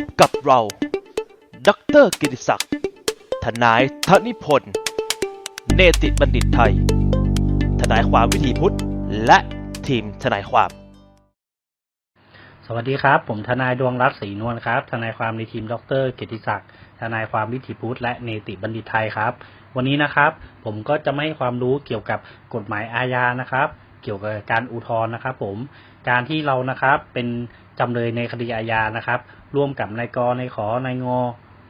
บกับเรา ดรกิติศักดิ์ ทนายธนิพนธ์ เนติบัณฑิตไทย ทนายความวิถีพุทธ และทีมทนายความ สวัสดีครับ ผมทนายดวงรัตน์ศรีนวลครับ ทนายความในทีมดรกียรติศักดิ์ ทนายความวิถีพุทธ และเนติบัณฑิตไทยครับ วันนี้นะครับ ผมก็จะไม่ให้ความรู้เกี่ยวกับกฎหมายอาญานะครับ เกี่ยวกับการอุทธรณ์นะครับ ผม การที่เรานะครับเป็น จำเลยในคดีอาญานะครับ ร่วมกับนายกนายขอนายง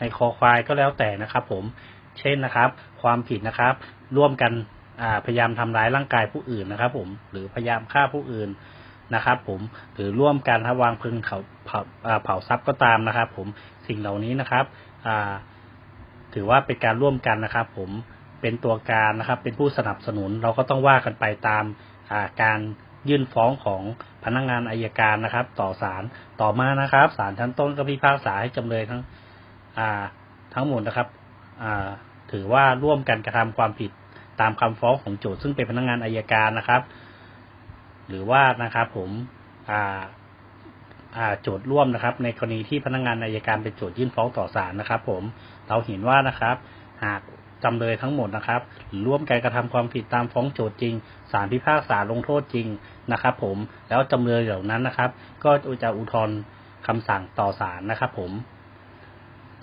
นายคอควายก็แล้วแต่นะครับ ผม เช่นนะครับ ความผิดนะครับ ร่วมกันพยายามทำร้ายร่างกายผู้อื่นนะครับ ผม หรือพยายามฆ่าผู้อื่นนะครับ ผมหรือร่วมกันครับวางเพลิงเผาเผาเผาทรัพย์ก็ตามนะครับ ผมสิ่งเหล่านี้นะครับถือว่าเป็นการร่วมกันนะครับ ผมเป็นตัวการนะครับ เป็นผู้สนับสนุนเราก็ต้องว่ากันไปตามาการ ยื่นฟ้องของพนักงานอายการนะครับ ต่อศาลต่อมานะครับศาลชั้นต้นก็พิพากษาให้จำเลยทั้งอ่าทั้งหมดนะครับอ่าถือว่าร่วมกันกระทำความผิดตามคำฟ้องของโจทย์ซึ่งเป็นพนักงานอายการนะครับ หรือว่านะครับผมอ่าอ่าโจทย์ร่วมนะครับ ในกรณีที่พนักงานอายการเป็นโจทย์ยื่นฟ้องต่อศาลนะครับ ผมเราเห็นว่านะครับ หาก จำเลยทั้งหมดนะครับ ร่วมกันกระทำความผิดตามฟ้องโจทย์จริงศาลพิพากษาลงโทษจริงนะครับผมแล้วจำเลยเหล่านั้นนะครับ ก็จะอุทธรณ์คำสั่งต่อศาลนะครับ ผม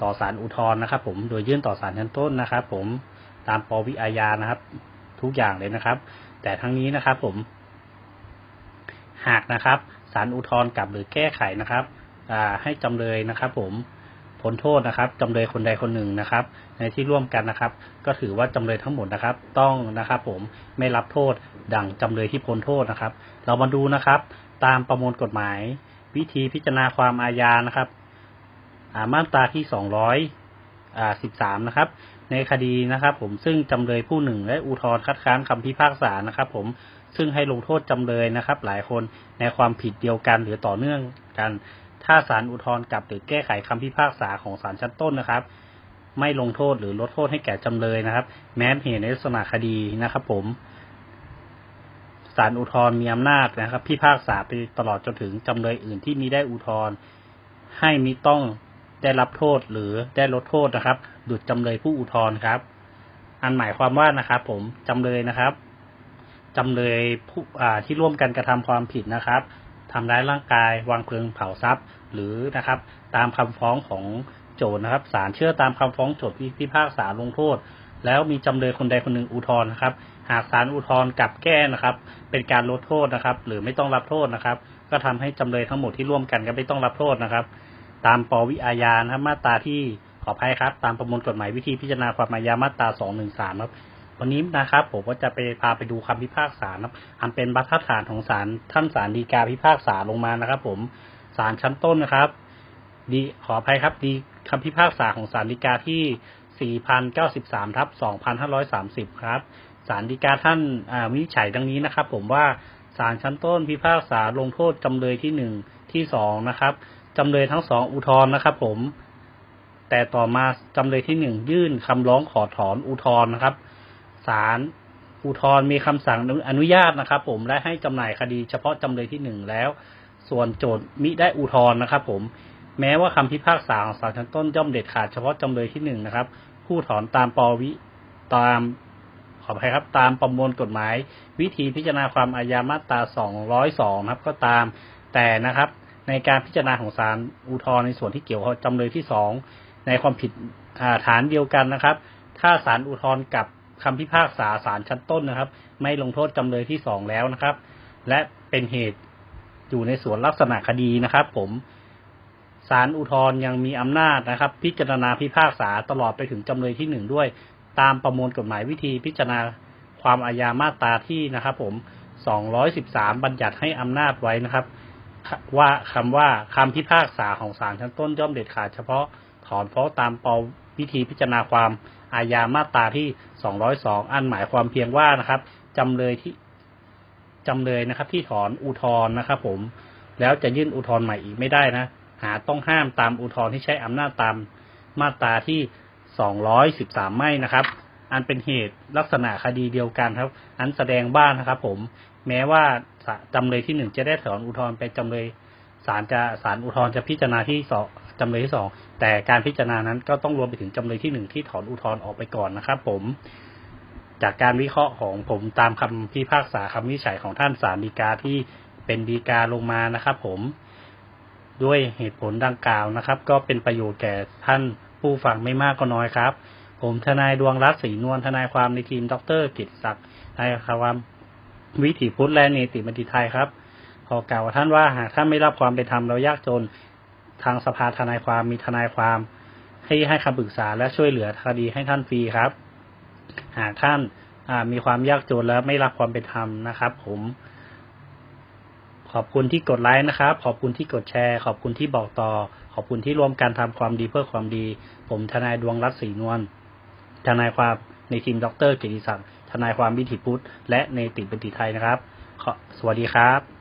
ต่อศาลอุทธรณ์นะครับ ผมโดยยื่นต่อศาลชั้นต้นนะครับ ผมตามปวิอาญานะครับ ทุกอย่างเลยนะครับ แต่ทั้งนี้นะครับ ผม หากนะครับศาลอุทธรณ์กลับหรือแก้ไขนะครับให้จำเลยนะครับ ผม พ้นโทษนะครับจำเลยคนใดคนหนึ่งนะครับ ในที่ร่วมกันนะครับ ก็ถือว่าจำเลยทั้งหมดนะครับ ต้องนะครับ ผมไม่รับโทษ ดังจำเลยที่พ้นโทษนะครับ เรามาดูนะครับ ตามประมวลกฎหมาย วิธีพิจารณาความอาญานะครับอ่ามาตราที่สองร้อยอ่าสิบสามนะครับ ในคดีนะครับ ผมซึ่งจำเลยผู้หนึ่งและอุทธร์คัดค้านคำพิพากษานะครับ ผมซึ่งให้ลงโทษจำเลยนะครับ หลายคนในความผิดเดียวกันหรือต่อเนื่องกัน ถ้าศาลอุทธรณ์กลับหรือแก้ไขคำพิพากษาของศาลชั้นต้นนะครับ ไม่ลงโทษหรือลดโทษให้แก่จำเลยนะครับ แม้เหตุในลักษณะคดีนะครับ ผมศาลอุทธรณ์มีอำนาจนะครับพิพากษาไปตลอดจนถึงจำเลยอื่นที่มีได้อุทธรณ์ให้มิต้องได้รับโทษหรือได้ลดโทษนะครับ ดุจจำเลยผู้อุทธรณ์ครับ อันหมายความว่านะครับผมจำเลยนะครับจำเลยผู้ที่ร่วมกันกระทำความผิดนะครับ ทำร้ายร่างกายวางเพลิงเผาทรัพย์ หรือนะครับ ตามคำฟ้องของโจทนะครับศาลเชื่อตามคำฟ้องโจทพิพากษาลงโทษ แล้วมีจำเลยคนใดคนหนึ่งอุทธรณ์นะครับ หากศาลอุทธรณ์กลับแก้นะครับ เป็นการลดโทษนะครับ หรือไม่ต้องรับโทษนะครับ ก็ทำให้จำเลยทั้งหมดที่ร่วมกันก็ไม่ต้องรับโทษนะครับ ตามปวิอาญานะครับมาตราที่ขออภัยครับ ตามประมวลกฎหมายวิธีพิจารณาความอาญามาตรา213ครับ วันนี้นะครับผมก็จะไปพาไปดูคำพิพากษานะครับอันเป็นบรรทัดฐานของศาลท่านศาลฎีกาพิพากษาลงมานะครับ ผมศาลชั้นต้นนะครับ ดีขออภัยครับ ดีคำพิพากษาของศาลฎีกาที่ 4,093ทับ2,530 ครับศาลฎีกาท่านอ่าวินิจฉัยดังนี้นะครับ ผมว่าศาลชั้นต้นพิพากษาลงโทษจำเลยที่หนึ่งที่สองนะครับจำเลยทั้งสองอุทธรณ์นะครับ ผม แต่ต่อมาจำเลยที่หนึ่งยื่นคำร้องขอถอนอุทธรณ์นะครับ ศาลอุทธรณ์มีคำสั่งอนุญาตนะครับ ผมและให้จำหน่ายคดีเฉพาะจำเลยที่หนึ่งแล้ว ส่วนโจทย์มิได้อุทธรณ์นะครับผมแม้ว่าคำพิพากษาของศาลชั้นต้นย่อมเด็ดขาดเฉพาะจำเลยที่หนึ่งนะครับ ผู้ถอนตามปวิตามขออภัยครับ ตามประมวลกฎหมาย วิธีพิจารณาความอาญามาตรา 202นะครับ ก็ตามแต่นะครับ ในการพิจารณาของศาลอุทธรณ์ในส่วนที่เกี่ยวกับจำเลยที่สองในความผิดฐานเดียวกันนะครับ ถ้าศาลอุทธรณ์กับ คำพิพากษาศาลชั้นต้นนะครับ ไม่ลงโทษจำเลยที่สองแล้วนะครับ และเป็นเหตุอยู่ในส่วนลักษณะคดีนะครับ ผมศาลอุทธรณ์ยังมีอำนาจนะครับ พิจารณาพิพากษาตลอดไปถึงจำเลยที่หนึ่งด้วย ตามประมวลกฎหมายวิธีพิจารณาความอาญามาตราที่นะครับ ผม 213 บัญญัติให้อำนาจไว้นะครับ ว่าคำว่าคำพิพากษาของศาลชั้นต้นย่อมเด็ดขาดเฉพาะถอนฟ้องตามป วิธีพิจารณาความอาญามาตราที่ 202 อันหมายความเพียงว่านะครับจำเลยที่จำเลยนะครับ ที่ถอนอุทธรณ์นะครับ ผม แล้วจะยื่นอุทธรณ์ใหม่อีกไม่ได้นะ หาต้องห้ามตามอุทธรณ์ที่ใช้อำนาจตามมาตราที่ 213 ไม่นะครับ อันเป็นเหตุลักษณะคดีเดียวกันครับ อันแสดงบ้านนะครับ ผม แม้ว่าจำเลยที่หนึ่งจะได้ถอนอุทธรณ์ไปจำเลยศาลจะศาลอุทธรณ์จะพิจารณาที่สอง จำเลยที่สองแต่การพิจารณานั้นก็ต้องรวมไปถึงจำเลยที่หนึ่งที่ถอนอุทธรณ์ออกไปก่อนนะครับ ผม จากการวิเคราะห์ของผมตามคำพิพากษาคำวิจัยของท่านศาลฎีกาที่เป็นฎีกาลงมานะครับ ผมด้วยเหตุผลดังกล่าวนะครับ ก็เป็นประโยชน์แก่ท่านผู้ฟังไม่มากก็น้อยครับ ผมทนายดวงรัตน์ศรีนวลทนายความในทีมดรกิตติศักดิ์ทนายความวิถีพุทธและเนติบัณฑิตไทยครับขอกล่าวท่านว่าหากท่านไม่รับความเป็นธรรมเรายากจน ทางสภาทนายความมีทนายความให้ให้คำปรึกษาและช่วยเหลือคดีให้ท่านฟรีครับ หากท่านมีความยากจนและไม่รับความเป็นธรรมนะครับ ผม ขอบคุณที่กดไลค์นะครับ ขอบคุณที่กดแชร์ ขอบคุณที่บอกต่อ ขอบคุณที่ร่วมกันทำความดีเพื่อความดี ผมทนายดวงรัตน์ศรีนวลทนายความในทีมดรเกียรติศักดิ์ทนายความวิถีพุทธ และในติบัณฑิตไทยนะครับ สวัสดีครับ